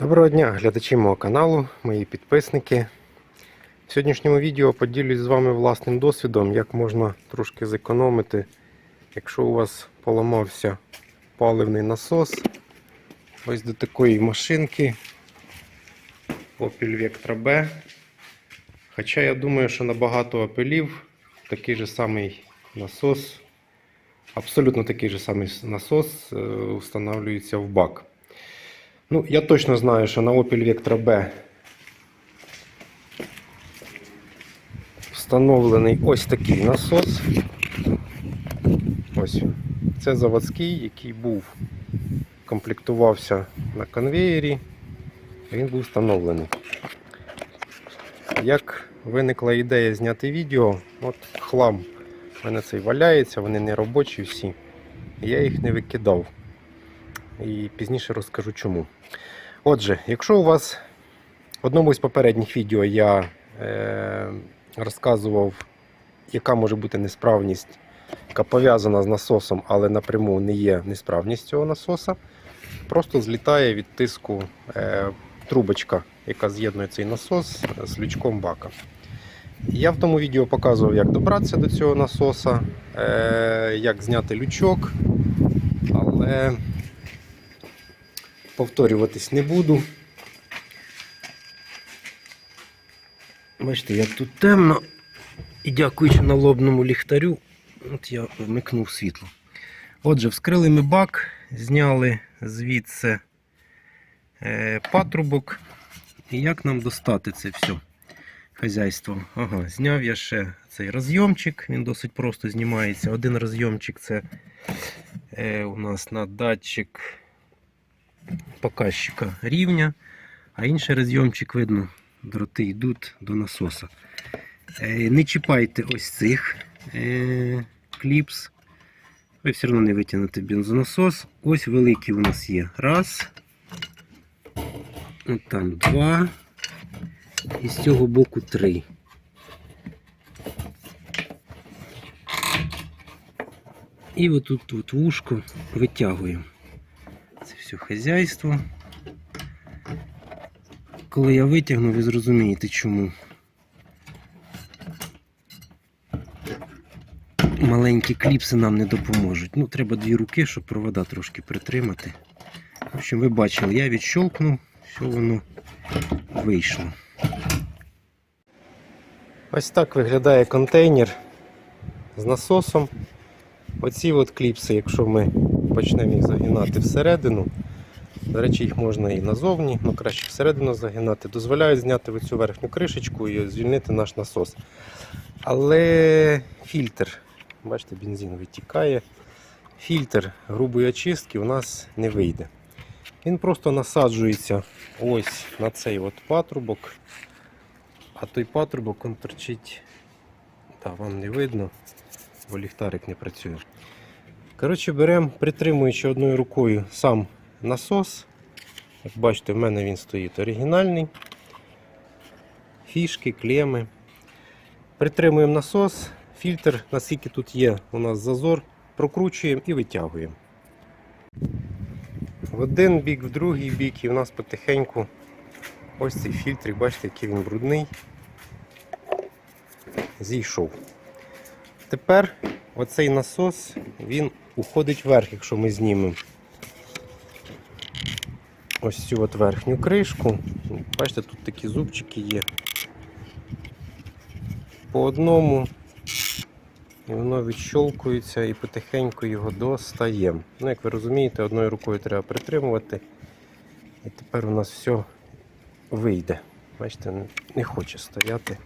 Доброго дня, глядачі мого каналу, мої підписники. В сьогоднішньому відео поділюсь з вами власним досвідом, як можна трошки зекономити, якщо у вас поламався паливний насос. Ось до такої машинки Opel Vectra B. Хоча я думаю, що на багато апелів такий же самий насос, абсолютно такий же самий насос е, встановлюється в бак. Ну, я точно знаю, що на Opel Vectra B встановлений ось такий насос. Ось. Це заводський, який був, комплектувався на конвеєрі. Він був встановлений. Як виникла ідея зняти відео, от хлам у мене цей валяється, вони не робочі всі. Я їх не викидав. І пізніше розкажу чому. Отже, якщо у вас в одному із попередніх відео я е, розказував, яка може бути несправність, яка пов'язана з насосом, але напряму не є несправність цього насоса, просто злітає від тиску е, трубочка, яка з'єднує цей насос з лючком бака. Я в тому відео показував, як добратися до цього насоса, е, як зняти лючок, але повторюватись не буду. Бачите, як тут темно. І дякуючи налобному ліхтарю, от я вмикнув світло. Отже, вскрили ми бак, зняли звідси е, патрубок. І як нам достати це все хазяйство? Ага, зняв я ще цей розйомчик, він досить просто знімається. Один розйомчик це е, у нас на датчик показчика рівня, а інший розйомчик видно, дроти йдуть до насоса. Е, Не чіпайте ось цих е, кліпс. Ви все одно не витягнете бензонасос. Ось великий у нас є. Раз. От там два. І з цього боку три. І отут тут вушко витягуємо. Це все хазяйство. Коли я витягну, ви зрозумієте чому. Маленькі кліпси нам не допоможуть. Ну, треба дві руки, щоб провода трошки притримати. В общем, ви бачили, я відщолкнув, все воно вийшло. Ось так виглядає контейнер з насосом. Оці от кліпси, якщо ми почнемо їх загинати всередину, до речі, їх можна і назовні, але краще всередину загинати, дозволяють зняти оцю верхню кришечку і звільнити наш насос. Але фільтр, бачите, бензин витікає. Фільтр грубої очистки у нас не вийде. Він просто насаджується ось на цей от патрубок, а той патрубок він торчить, так, вам не видно, бо ліхтарик не працює. Коротше, беремо, притримуючи одною рукою сам насос. Як бачите, в мене він стоїть оригінальний. Фішки, клеми. Притримуємо насос, фільтр, наскільки тут є у нас зазор, прокручуємо і витягуємо. В один бік, в другий бік, і в нас потихеньку ось цей фільтрик, бачите, який він брудний. Зійшов. Тепер оцей насос він уходить вверх, якщо ми знімемо ось цю от верхню кришку. Бачите, тут такі зубчики є. По одному. І воно відщолкується і потихеньку його достаємо. Ну, як ви розумієте, одною рукою треба притримувати. І тепер у нас все вийде. Бачите, не хоче стояти.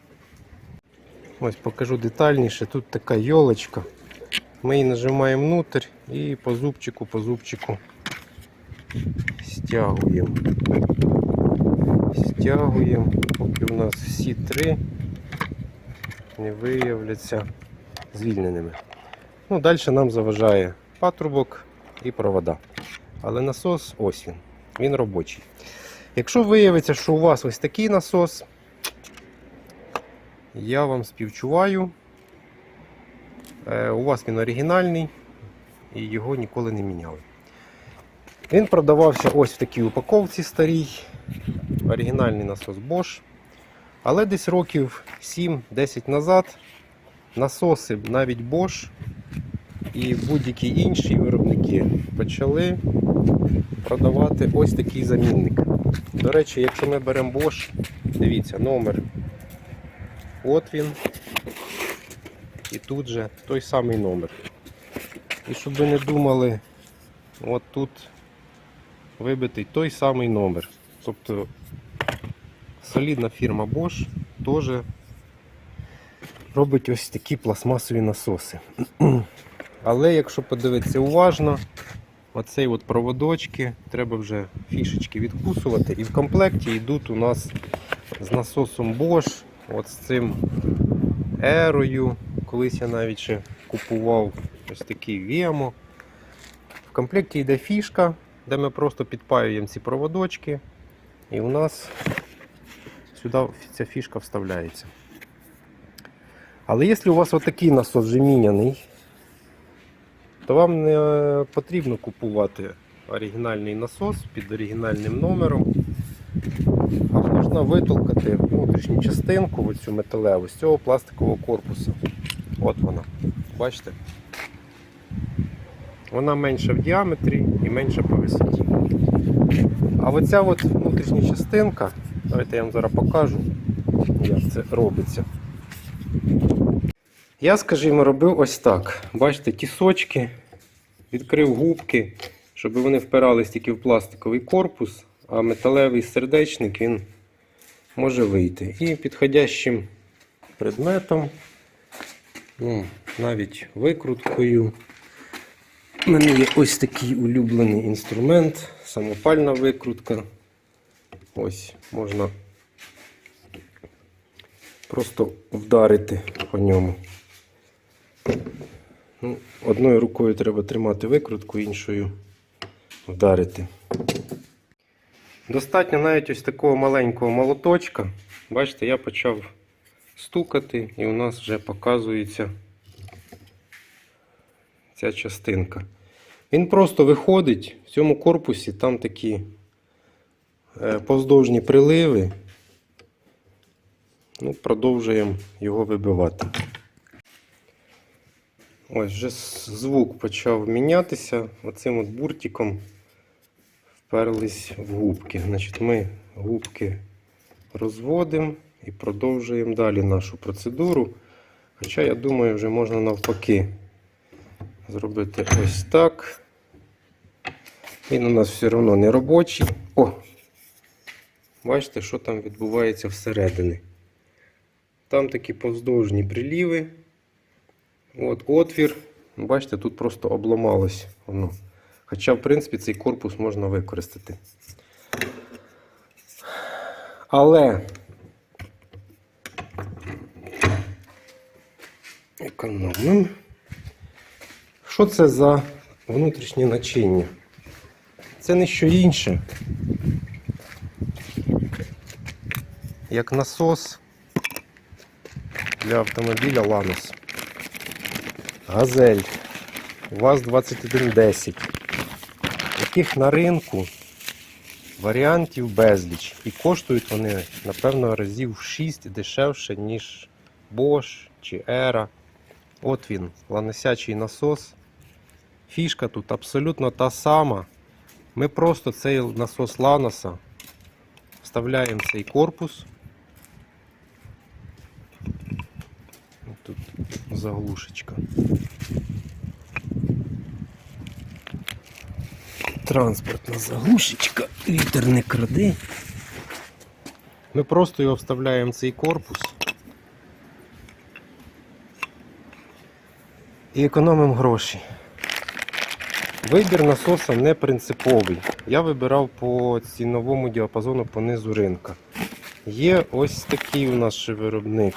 Ось покажу детальніше. Тут така йолочка. Ми її нажимаємо внутрь і по зубчику, по зубчику стягуємо. Стягуємо, поки у нас всі три не виявляться звільненими. Ну, Далі нам заважає патрубок і провода. Але насос ось він. Він робочий. Якщо виявиться, що у вас ось такий насос, я вам співчуваю. Е, У вас він оригінальний і його ніколи не міняли. Він продавався ось в такій упаковці старій. оригінальний насос Bosch. Але десь років 7-10 назад насоси навіть Bosch і будь-які інші виробники почали продавати ось такий замінник. До речі, якщо ми беремо Bosch, дивіться, номер. От він. І тут же той самий номер. І щоб ви не думали, от тут вибитий той самий номер. Тобто солідна фірма Bosch теж робить ось такі пластмасові насоси. Але якщо подивитися уважно, оцей от проводочки, треба вже фішечки відкусувати. І в комплекті йдуть у нас з насосом Bosch, от з цим ерою. Колись я навіть ще купував ось такий Vemo. В комплекті йде фішка, де ми просто підпаюємо ці проводочки, і у нас сюди ця фішка вставляється. Але якщо у вас отакий насос вже міняний, то вам не потрібно купувати оригінальний насос під оригінальним номером. А можна витолкати внутрішню частинку, оцю металеву, з цього пластикового корпусу. От вона. Бачите? Вона менша в діаметрі і менша по висоті. А оця от внутрішня частинка, давайте я вам зараз покажу, як це робиться. Я, скажімо, робив ось так. Бачите, тісочки, відкрив губки, щоб вони впирались тільки в пластиковий корпус, а металевий сердечник він може вийти. І підходящим предметом, ну, навіть викруткою. У мене є ось такий улюблений інструмент, самопальна викрутка. Ось можна просто вдарити по ньому. Ну, одною рукою треба тримати викрутку, іншою вдарити. Достатньо навіть ось такого маленького молоточка. Бачите, я почав стукати і у нас вже показується ця частинка. Він просто виходить в цьому корпусі, там такі е, повздовжні приливи. Ну, продовжуємо його вибивати. Ось вже звук почав мінятися. Оцим от буртиком вперлись в губки. Значить, ми губки розводимо і продовжуємо далі нашу процедуру. Хоча, я думаю, вже можна навпаки зробити ось так. Він у нас все одно не робочий. О! Бачите, що там відбувається всередині. Там такі повздовжні приліви. От отвір. Бачите, тут просто обламалось воно. Хоча, в принципі, цей корпус можна використати. Але економимо. Що це за внутрішнє начиння? Це не що інше, як насос для автомобіля Lanos. Газель ВАЗ-2110. Яких на ринку варіантів безліч. І коштують вони, напевно, разів 6 дешевше, ніж Bosch чи Era. От він, ланосячий насос. Фішка тут абсолютно та сама. Ми просто цей насос Ланоса вставляємо цей корпус. Тут заглушечка. Транспортна заглушечка, вітер не кради. Ми просто його вставляємо в цей корпус і економимо гроші. Вибір насоса не принциповий. Я вибирав по ціновому діапазону по низу ринка. Є ось такий у нас виробник.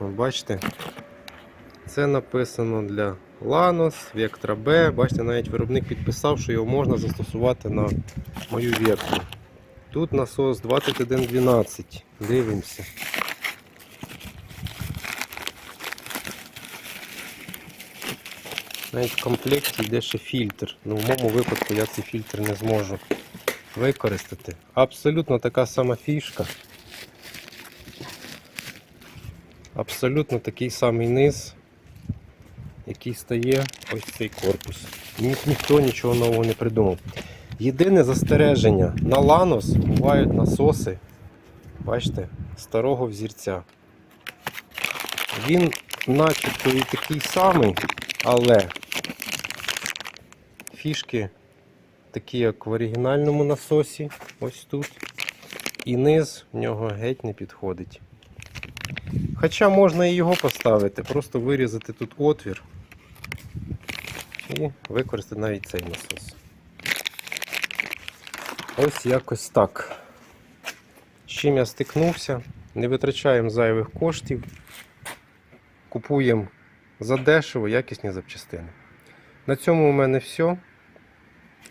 Бачите? Це написано для Lanos, Vectra B. Бачите, навіть виробник підписав, що його можна застосувати на мою Vectra. Тут насос 2112. Дивимося. Навіть в комплекті йде ще фільтр. Ну, в моєму випадку я цей фільтр не зможу використати. Абсолютно така сама фішка. Абсолютно такий самий низ, який стає ось цей корпус. Ні, ніхто нічого нового не придумав. Єдине застереження, на Ланос бувають насоси, бачите, старого взірця. Він начебто і такий самий, але фішки такі, як в оригінальному насосі, ось тут. І низ в нього геть не підходить. Хоча можна і його поставити, просто вирізати тут отвір і використати навіть цей насос. Ось якось так. З чим я стикнувся, не витрачаємо зайвих коштів, купуємо задешево якісні запчастини. На цьому у мене все.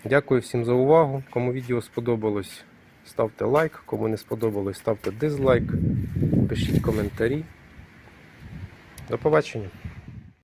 Дякую всім за увагу. Кому відео сподобалось, ставте лайк. Кому не сподобалось, ставте дизлайк. Пишіть коментарі. До побачення.